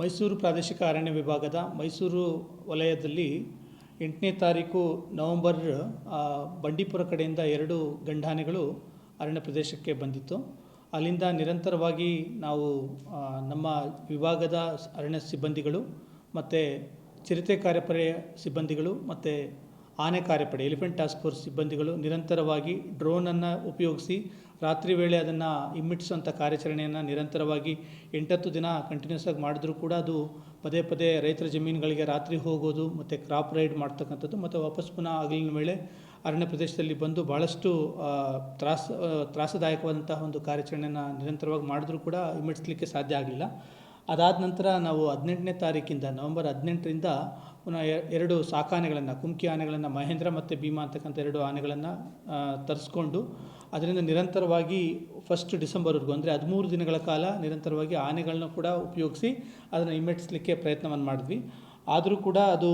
ಮೈಸೂರು ಪ್ರಾದೇಶಿಕ ಅರಣ್ಯ ವಿಭಾಗದ ಮೈಸೂರು ವಲಯದಲ್ಲಿ ಎಂಟನೇ ತಾರೀಕು ನವೆಂಬರ್ ಬಂಡೀಪುರ ಕಡೆಯಿಂದ ಎರಡು ಗಂಡಾನೆಗಳು ಅರಣ್ಯ ಪ್ರದೇಶಕ್ಕೆ ಬಂದಿತ್ತು. ಅಲ್ಲಿಂದ ನಿರಂತರವಾಗಿ ನಾವು ನಮ್ಮ ವಿಭಾಗದ ಅರಣ್ಯ ಸಿಬ್ಬಂದಿಗಳು ಮತ್ತು ಚಿರತೆ ಕಾರ್ಯಪಡೆ ಸಿಬ್ಬಂದಿಗಳು ಮತ್ತು ಆನೆ ಕಾರ್ಯಪಡೆ, ಎಲಿಫೆಂಟ್ ಟಾಸ್ಕ್ ಫೋರ್ಸ್ ಸಿಬ್ಬಂದಿಗಳು ನಿರಂತರವಾಗಿ ಡ್ರೋನನ್ನು ಉಪಯೋಗಿಸಿ ರಾತ್ರಿ ವೇಳೆ ಅದನ್ನು ಇಮ್ಮಿಡಿಸುವಂಥ ಕಾರ್ಯಾಚರಣೆಯನ್ನು ನಿರಂತರವಾಗಿ ಎಂಟತ್ತು ದಿನ ಕಂಟಿನ್ಯೂಸ್ ಆಗಿ ಮಾಡಿದ್ರೂ ಕೂಡ ಅದು ಪದೇ ಪದೇ ರೈತರ ಜಮೀನುಗಳಿಗೆ ರಾತ್ರಿ ಹೋಗೋದು ಮತ್ತು ಕ್ರಾಪ್ ರೈಡ್ ಮಾಡ್ತಕ್ಕಂಥದ್ದು ಮತ್ತು ವಾಪಸ್ ಪುನಃ ಹಗಲಿನ ವೇಳೆ ಅರಣ್ಯ ಪ್ರದೇಶದಲ್ಲಿ ಬಂದು ಭಾಳಷ್ಟು ತ್ರಾಸ ತ್ರಾಸದಾಯಕವಾದಂತಹ ಒಂದು ಕಾರ್ಯಾಚರಣೆಯನ್ನು ನಿರಂತರವಾಗಿ ಮಾಡಿದ್ರೂ ಕೂಡ ಇಮ್ಮಿಡಿಸ್ಲಿಕ್ಕೆ ಸಾಧ್ಯ ಆಗಲಿಲ್ಲ. ಅದಾದ ನಂತರ ನಾವು ಹದಿನೆಂಟನೇ ತಾರೀಕಿಂದ, ನವಂಬರ್ ಹದಿನೆಂಟರಿಂದ ಪುನಃ ಎರಡು ಸಾಕಾನೆಗಳನ್ನು ಕುಮ್ಕಿ ಆನೆಗಳನ್ನು, ಮಹೇಂದ್ರ ಮತ್ತು ಭೀಮಾ ಅಂತಕ್ಕಂಥ ಎರಡು ಆನೆಗಳನ್ನು ತರಿಸ್ಕೊಂಡು ಅದರಿಂದ ನಿರಂತರವಾಗಿ ಫಸ್ಟ್ ಡಿಸೆಂಬರ್ವರೆಗೂ, ಅಂದರೆ ಹದಿಮೂರು ದಿನಗಳ ಕಾಲ ನಿರಂತರವಾಗಿ ಆನೆಗಳನ್ನ ಕೂಡ ಉಪಯೋಗಿಸಿ ಅದನ್ನು ಹಿಮ್ಮೆಟ್ಟಿಸಲಿಕ್ಕೆ ಪ್ರಯತ್ನವನ್ನು ಮಾಡಿದ್ವಿ. ಆದರೂ ಕೂಡ ಅದು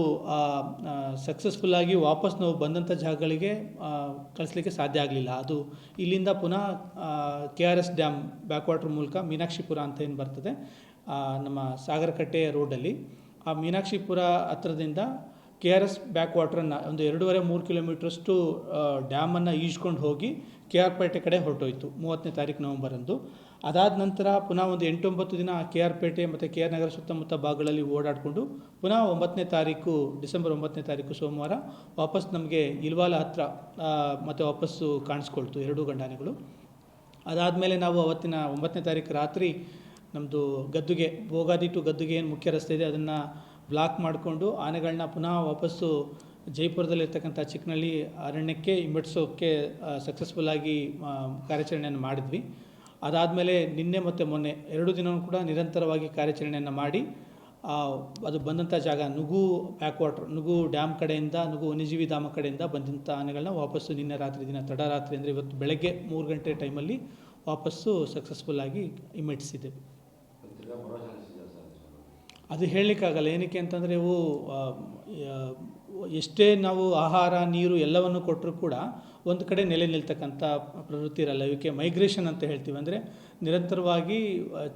ಸಕ್ಸಸ್ಫುಲ್ಲಾಗಿ ವಾಪಸ್ ನಾವು ಬಂದಂಥ ಜಾಗಗಳಿಗೆ ಕಳಿಸ್ಲಿಕ್ಕೆ ಸಾಧ್ಯ ಆಗಲಿಲ್ಲ. ಅದು ಇಲ್ಲಿಂದ ಪುನಃ K R S dam back water ಮೂಲಕ ಮೀನಾಕ್ಷಿಪುರ ಅಂತ ಏನು ಬರ್ತದೆ ನಮ್ಮ ಸಾಗರಕಟ್ಟೆ ರೋಡಲ್ಲಿ ಆ ಮೀನಾಕ್ಷಿಪುರ ಹತ್ರದಿಂದ ಕೆ ಆರ್ ಎಸ್ ಬ್ಯಾಕ್ ವಾಟ್ರನ್ನು ಒಂದು ಎರಡೂವರೆ, ಮೂರು ಕಿಲೋಮೀಟ್ರಷ್ಟು ಡ್ಯಾಮನ್ನು ಈಜ್ಕೊಂಡು ಹೋಗಿ ಕೆ ಆರ್ ಪೇಟೆ ಕಡೆ ಹೊರಟೋಯ್ತು ಮೂವತ್ತನೇ ತಾರೀಕು ನವಂಬರಂದು. ಅದಾದ ನಂತರ ಪುನಃ ಒಂದು ಎಂಟೊಂಬತ್ತು ದಿನ ಕೆ ಆರ್ ಪೇಟೆ ಮತ್ತು ಕೆ ಆರ್ ನಗರ ಸುತ್ತಮುತ್ತ ಭಾಗಗಳಲ್ಲಿ ಓಡಾಡಿಕೊಂಡು ಪುನಃ ಒಂಬತ್ತನೇ ತಾರೀಕು ಡಿಸೆಂಬರ್ ಒಂಬತ್ತನೇ ತಾರೀಕು ಸೋಮವಾರ ವಾಪಸ್ ನಮಗೆ ಇಲ್ವಾಲ ಹತ್ರ ಮತ್ತು ವಾಪಸ್ಸು ಕಾಣಿಸ್ಕೊಳ್ತು ಎರಡೂ ಗಂಡಾನೆಗಳು. ಅದಾದಮೇಲೆ ನಾವು ಅವತ್ತಿನ ಒಂಬತ್ತನೇ ತಾರೀಕು ರಾತ್ರಿ ನಮ್ಮದು ಗದ್ದುಗೆ, ಬೋಗಾದಿ ಟು ಗದ್ದುಗೆ ಏನು ಮುಖ್ಯ ರಸ್ತೆ ಇದೆ, ಅದನ್ನು ಬ್ಲಾಕ್ ಮಾಡಿಕೊಂಡು ಆನೆಗಳನ್ನ ಪುನಃ ವಾಪಸ್ಸು ಜೈಪುರದಲ್ಲಿರ್ತಕ್ಕಂಥ ಚಿಕ್ಕನಳ್ಳಿ ಅರಣ್ಯಕ್ಕೆ ಹಿಂಬಡಿಸೋಕ್ಕೆ ಸಕ್ಸಸ್ಫುಲ್ಲಾಗಿ ಕಾರ್ಯಾಚರಣೆಯನ್ನು ಮಾಡಿದ್ವಿ. ಅದಾದಮೇಲೆ ನಿನ್ನೆ ಮತ್ತು ಮೊನ್ನೆ ಎರಡು ದಿನವೂ ಕೂಡ ನಿರಂತರವಾಗಿ ಕಾರ್ಯಾಚರಣೆಯನ್ನು ಮಾಡಿ ಅದು ಬಂದಂಥ ಜಾಗ Nugu back water Nugu dam ಕಡೆಯಿಂದ, ನುಗು ವನ್ಯಜೀವಿ ಧಾಮ ಕಡೆಯಿಂದ ಬಂದಂಥ ಆನೆಗಳನ್ನ ವಾಪಸ್ಸು ನಿನ್ನೆ ರಾತ್ರಿ ದಿನ, ತಡರಾತ್ರಿ ಅಂದರೆ ಇವತ್ತು ಬೆಳಗ್ಗೆ ಮೂರು ಗಂಟೆ ಟೈಮಲ್ಲಿ ವಾಪಸ್ಸು ಸಕ್ಸಸ್ಫುಲ್ಲಾಗಿ ಇಮ್ಮಿಡಿಸಿದ್ದೇವೆ ಅದು ಹೇಳಲಿಕ್ಕಾಗಲ್ಲ. ಏನಕ್ಕೆ ಅಂತಂದರೆ ಇವು ಎಷ್ಟೇ ನಾವು ಆಹಾರ, ನೀರು ಎಲ್ಲವನ್ನು ಕೊಟ್ಟರೂ ಕೂಡ ಒಂದು ಕಡೆ ನೆಲೆ ನಿಲ್ತಕ್ಕಂಥ ಪ್ರವೃತ್ತಿ ಇರಲ್ಲ. ಇವಕ್ಕೆ ಮೈಗ್ರೇಷನ್ ಅಂತ ಹೇಳ್ತೀವಿ. ಅಂದರೆ ನಿರಂತರವಾಗಿ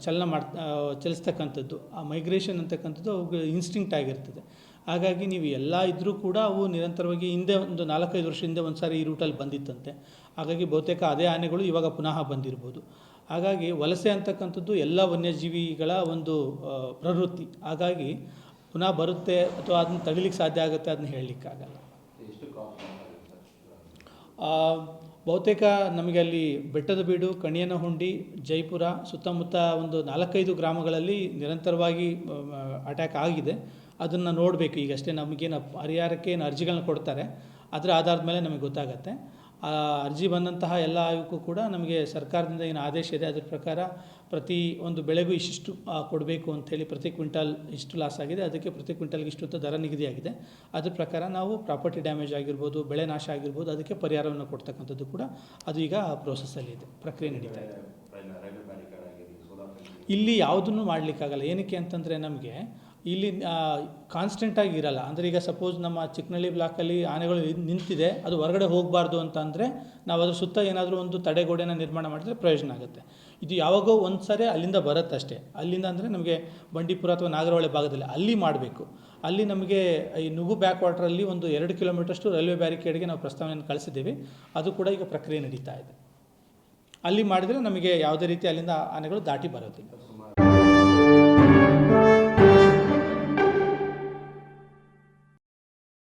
ಚಲನ ಮಾಡ್ ಚಲಿಸ್ತಕ್ಕಂಥದ್ದು. ಆ ಮೈಗ್ರೇಷನ್ ಅಂತಕ್ಕಂಥದ್ದು ಅವು ಇನ್ಸ್ಟಿಂಕ್ಟ್ ಆಗಿರ್ತದೆ. ಹಾಗಾಗಿ ನೀವು ಎಲ್ಲ ಇದ್ದರೂ ಕೂಡ ಅವು ನಿರಂತರವಾಗಿ ಹಿಂದೆ ಒಂದು ನಾಲ್ಕೈದು ವರ್ಷ ಹಿಂದೆ ಒಂದು ಸಾರಿ ಈ ರೂಟಲ್ಲಿ ಬಂದಿತ್ತಂತೆ. ಹಾಗಾಗಿ ಬಹುತೇಕ ಅದೇ ಆನೆಗಳು ಇವಾಗ ಪುನಃ ಬಂದಿರ್ಬೋದು. ಹಾಗಾಗಿ ವಲಸೆ ಅಂತಕ್ಕಂಥದ್ದು ಎಲ್ಲ ವನ್ಯಜೀವಿಗಳ ಒಂದು ಪ್ರವೃತ್ತಿ. ಹಾಗಾಗಿ ಪುನಃ ಬರುತ್ತೆ ಅಥವಾ ಅದನ್ನ ತಡಿಲಿಕ್ಕೆ ಸಾಧ್ಯ ಆಗುತ್ತೆ ಅದನ್ನ ಹೇಳಲಿಕ್ಕಾಗಲ್ಲ. ಬಹುತೇಕ ನಮಗೆ ಅಲ್ಲಿ ಬೆಟ್ಟದ ಬೀಡು ಕಣಿಯನಹುಂಡಿ ಜೈಪುರ ಸುತ್ತಮುತ್ತ ಒಂದು ನಾಲ್ಕೈದು ಗ್ರಾಮಗಳಲ್ಲಿ ನಿರಂತರವಾಗಿ ಅಟ್ಯಾಕ್ ಆಗಿದೆ. ಅದನ್ನು ನೋಡಬೇಕು. ಈಗಷ್ಟೇ ನಮಗೇನು ಪರಿಹಾರಕ್ಕೆ ಏನು ಅರ್ಜಿಗಳನ್ನ ಕೊಡ್ತಾರೆ. ಅದರ ಆಧಾರದ ಮೇಲೆ ನಮಗೆ ಗೊತ್ತಾಗತ್ತೆ. ಆ ಅರ್ಜಿ ಬಂದಂತಹ ಎಲ್ಲ ಆಯೋಗಕ್ಕೂ ಕೂಡ ನಮಗೆ ಸರ್ಕಾರದಿಂದ ಏನು ಆದೇಶ ಇದೆ ಅದ್ರ ಪ್ರಕಾರ ಪ್ರತಿ ಒಂದು ಬೆಳೆಗೂ ಇಷ್ಟಿಷ್ಟು ಕೊಡಬೇಕು ಅಂಥೇಳಿ ಪ್ರತಿ ಕ್ವಿಂಟಲ್ ಇಷ್ಟು ಲಾಸ್ ಆಗಿದೆ. ಅದಕ್ಕೆ ಪ್ರತಿ ಕ್ವಿಂಟಲ್ಗೆ ಇಷ್ಟು ಅಂತ ದರ ನಿಗದಿಯಾಗಿದೆ. ಅದ್ರ ಪ್ರಕಾರ ನಾವು ಪ್ರಾಪರ್ಟಿ ಡ್ಯಾಮೇಜ್ ಆಗಿರ್ಬೋದು ಬೆಳೆ ನಾಶ ಆಗಿರ್ಬೋದು ಅದಕ್ಕೆ ಪರಿಹಾರವನ್ನು ಕೊಡ್ತಕ್ಕಂಥದ್ದು ಕೂಡ ಅದು ಈಗ ಪ್ರೋಸೆಸ್ಸಲ್ಲಿ ಇದೆ ಪ್ರಕ್ರಿಯೆ ನಡೀತಾ ಇದೆ. ಇಲ್ಲಿ ಯಾವುದನ್ನು ಮಾಡಲಿಕ್ಕಾಗಲ್ಲ. ಏನಕ್ಕೆ ಅಂತಂದರೆ ನಮಗೆ ಇಲ್ಲಿ ಕಾನ್ಸ್ಟೆಂಟಾಗಿ ಇರಲ್ಲ. ಅಂದರೆ ಈಗ ಸಪೋಸ್ ನಮ್ಮ ಚಿಕ್ಕನಳ್ಳಿ ಬ್ಲಾಕಲ್ಲಿ ಆನೆಗಳು ನಿಂತಿದೆ, ಅದು ಹೊರಗಡೆ ಹೋಗಬಾರ್ದು ಅಂತ ಅಂದರೆ ನಾವು ಅದ್ರ ಸುತ್ತ ಏನಾದರೂ ಒಂದು ತಡೆಗೋಡೆನ ನಿರ್ಮಾಣ ಮಾಡಿದರೆ ಪ್ರಯೋಜನ ಆಗುತ್ತೆ. ಇದು ಯಾವಾಗೋ ಒಂದು ಸಾರಿ ಅಲ್ಲಿಂದ ಬರುತ್ತಷ್ಟೇ. ಅಲ್ಲಿಂದ ಅಂದರೆ ನಮಗೆ ಬಂಡೀಪುರ ಅಥವಾ ನಾಗರಹೊಳೆ ಭಾಗದಲ್ಲಿ ಅಲ್ಲಿ ಮಾಡಬೇಕು. ಅಲ್ಲಿ ನಮಗೆ ಈ ನುಗು ಬ್ಯಾಕ್ ವಾಟ್ರಲ್ಲಿ ಒಂದು ಎರಡು ಕಿಲೋಮೀಟರ್ಷ್ಟು ರೈಲ್ವೆ ಬ್ಯಾರಿಕೇಡ್ಗೆ ನಾವು ಪ್ರಸ್ತಾವನೆಯನ್ನು ಕಳಿಸಿದ್ದೇವೆ. ಅದು ಕೂಡ ಈಗ ಪ್ರಕ್ರಿಯೆ ನಡೀತಾ ಇದೆ. ಅಲ್ಲಿ ಮಾಡಿದರೆ ನಮಗೆ ಯಾವುದೇ ರೀತಿ ಅಲ್ಲಿಂದ ಆನೆಗಳು ದಾಟಿ ಬರೋದಿಲ್ಲ.